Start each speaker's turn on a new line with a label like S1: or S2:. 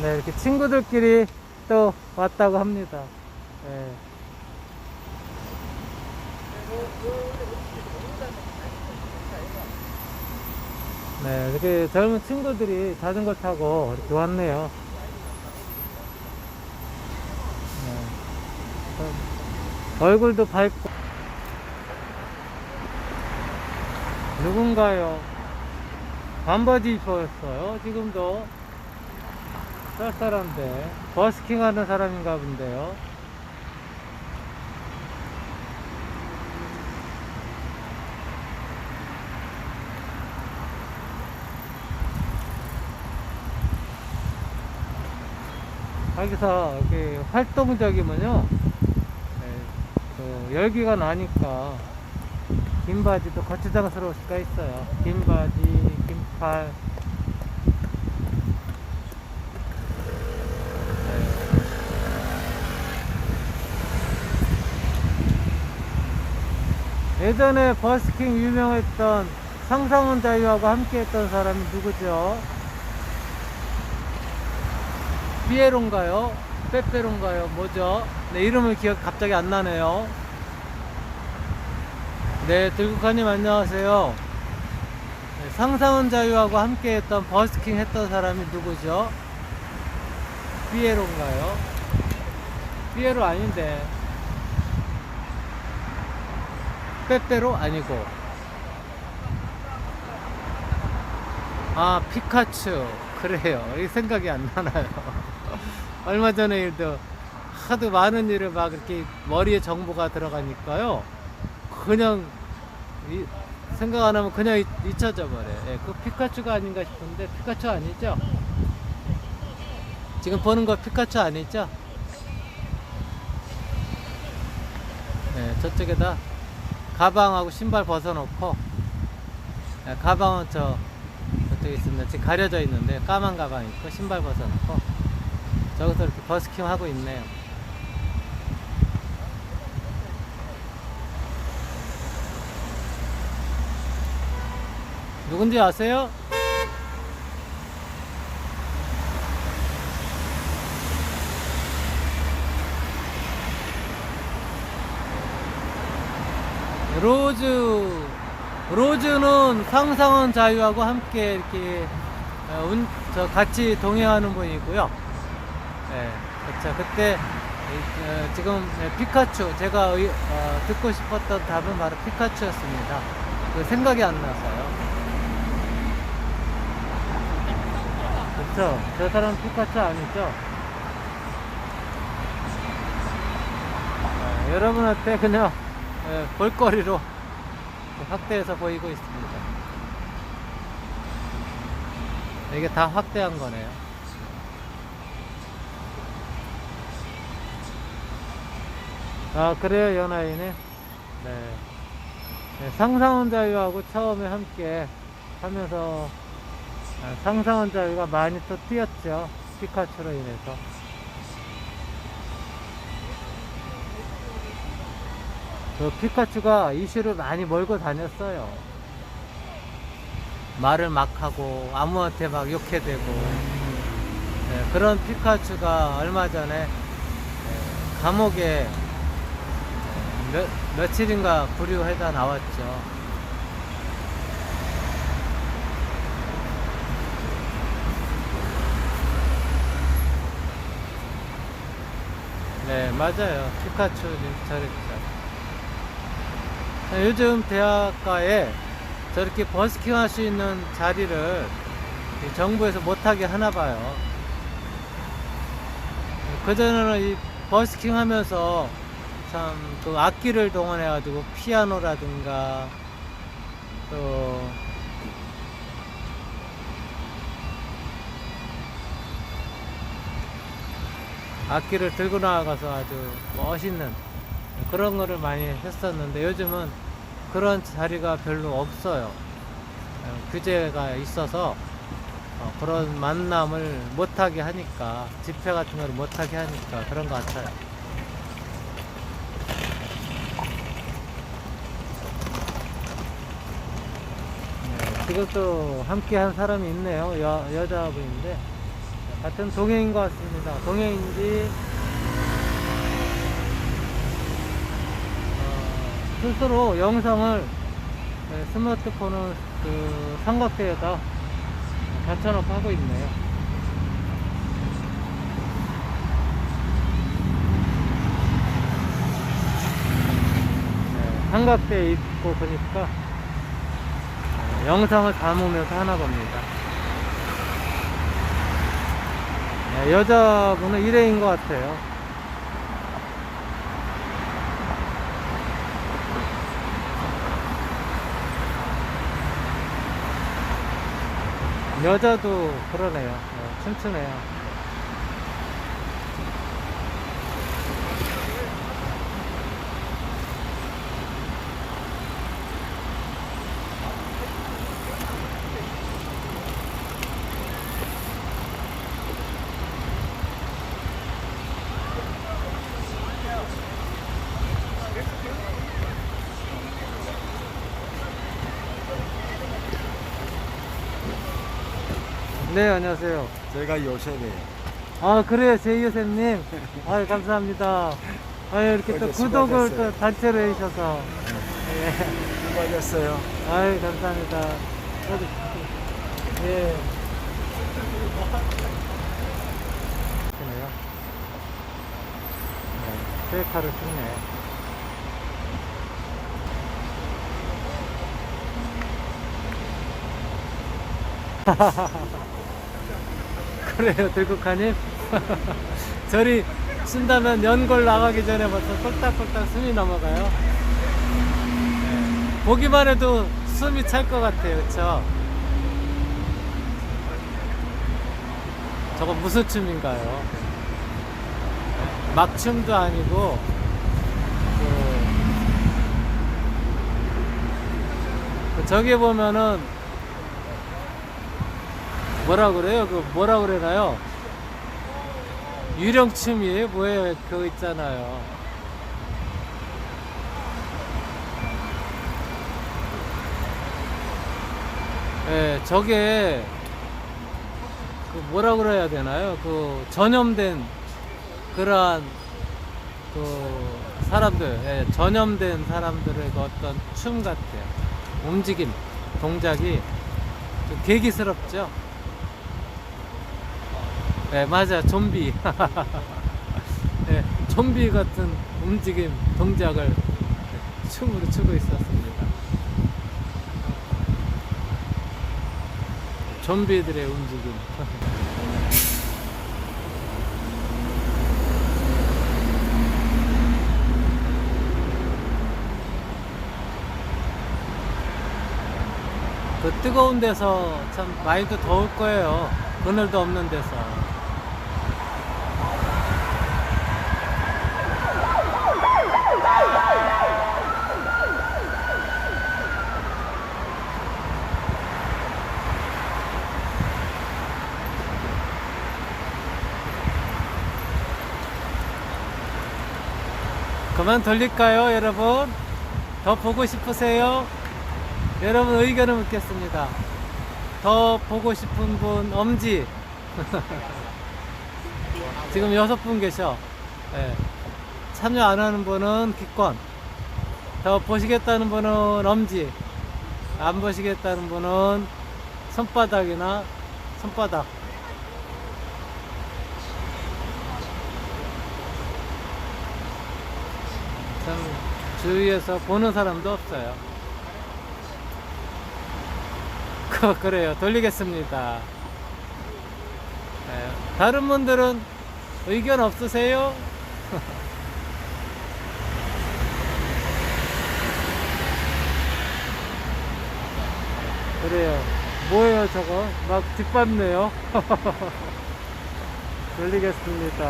S1: 네, 이렇게 친구들끼리 또 왔다고 합니다. 네. 네, 이렇게 젊은 친구들이 자전거 타고 이렇게 왔네요. 네. 얼굴도 밝고. 누군가요? 반바지 입었어요. 지금도 쌀쌀한데 버스킹 하는 사람인가 본데요. 여기서 이렇게 활동적이면요, 네, 그 열기가 나니까 긴 바지도 거추장스러울 수가 있어요. 긴 바지, 긴 팔. 예전에 버스킹 유명했던 상상원 자유하고 함께 했던 사람이 누구죠? 피에로인가요? 빼빼로인가요? 뭐죠? 네, 이름을 기억 갑자기 안 나네요. 네, 들국화님 안녕하세요. 네, 상상원 자유하고 함께 했던 버스킹 했던 사람이 누구죠? 피에로인가요? 피에로 아닌데. 빼빼로 아니고. 아, 피카츄. 그래요. 이 생각이 안 나나요. 얼마 전에 일도 하도 많은 일을 막 이렇게 머리에 정보가 들어가니까요. 그냥 이- 생각 안 하면 그냥 잊- 잊혀져 버려. 예, 그 피카츄가 아닌가 싶은데 피카츄 아니죠? 지금 보는 거 피카츄 아니죠? 네, 저쪽에다 가방하고 신발 벗어놓고 예, 가방은 저 저쪽에 있습니다. 지금 가려져 있는데 까만 가방 있고 신발 벗어놓고 저기서 이렇게 버스킹 하고 있네요. 누군지 아세요? 로즈 로즈는 상상원 자유하고 함께 이렇게 어, 운, 저 같이 동행하는 분이고요. 네, 그렇죠. 그때 이, 어, 지금 네, 피카츄 제가 의- 어, 듣고 싶었던 답은 바로 피카츄였습니다. 그 생각이 안 나서요. 그렇죠. 저 사람 피카츄 아니죠? 어, 여러분한테 그냥 예, 볼거리로 확대해서 보이고 있습니다. 이게 다 확대한 거네요. 아, 그래요, 연하인이? 네. 네, 상상원 자유하고 처음에 함께 하면서 아, 상상원 자유가 많이 또 뛰었죠. 피카츄로 인해서. 그 피카츄가 이슈를 많이 몰고 다녔어요. 말을 막 하고 아무한테 막 욕해대고 네, 그런 피카츄가 얼마 전에 네, 감옥에 몇, 며칠인가 구류해다 나왔죠. 네, 맞아요. 피카츄 저랬죠. 요즘 대학가에 저렇게 버스킹 할 수 있는 자리를 이 정부에서 못하게 하나 봐요. 그전에는 이 버스킹 하면서 참 그 악기를 동원해가지고 피아노라든가 또 악기를 들고 나가서 아주 멋있는 그런 거를 많이 했었는데 요즘은 그런 자리가 별로 없어요. 어, 규제가 있어서 어, 그런 만남을 못하게 하니까 집회 같은 걸 못하게 하니까 그런 것 같아요. 네, 또 함께 한 사람이 있네요. 여, 여자분인데 같은 동해인 것 같습니다. 동해인지 스스로 영상을 네, 스마트폰을 그 삼각대에다 받쳐놓고 하고 있네요. 네, 삼각대에 있고 보니까 어, 영상을 담으면서 하나 봅니다. 네, 여자분은 일회인 것 같아요. 여자도 그러네요. 어, 춤추네요. 네, 안녕하세요.
S2: 제가 요셉이에요.
S1: 아 그래요 제이효쌤님 아유 감사합니다 아유 이렇게 또
S2: 어제
S1: 구독을
S2: 수고하셨어요.
S1: 또 단체로 해주셔서 예
S2: 수고하셨어요.
S1: 아유 감사합니다 예 그네요 네 셀카를 찍네 그래요. 들국화님 저리 쓴다면 연골 나가기 전에 벌써 꼴딱꼴딱 숨이 넘어가요. 네. 보기만 해도 숨이 찰 것 같아요. 그쵸? 저거 무슨 춤인가요? 막춤도 아니고 그, 그 저기 보면은 뭐라 그래요? 그 뭐라 그래나요? 유령춤이에요? 뭐예요? 그거 있잖아요. 예, 저게 그 뭐라 그래야 되나요? 그 전염된 그러한 그 사람들, 예, 전염된 사람들의 그 어떤 춤 같아요. 움직임, 동작이 좀 계기스럽죠? 네, 맞아. 좀비. 네, 좀비 같은 움직임, 동작을 춤으로 추고 있었습니다. 좀비들의 움직임. 그 뜨거운 데서 참 많이도 더울 거예요. 그늘도 없는 데서. 그만 돌릴까요, 여러분? 더 보고 싶으세요? 여러분 의견을 묻겠습니다. 더 보고 싶은 분 엄지. 지금 여섯 분 계셔. 예. 참여 안 하는 분은 기권. 더 보시겠다는 분은 엄지. 안 보시겠다는 분은 손바닥이나 손바닥. 참 주위에서 보는 사람도 없어요. 그, 그래요. 돌리겠습니다. 네, 다른 분들은 의견 없으세요? 그래요. 뭐예요, 저거? 막 뒷밟네요. 돌리겠습니다.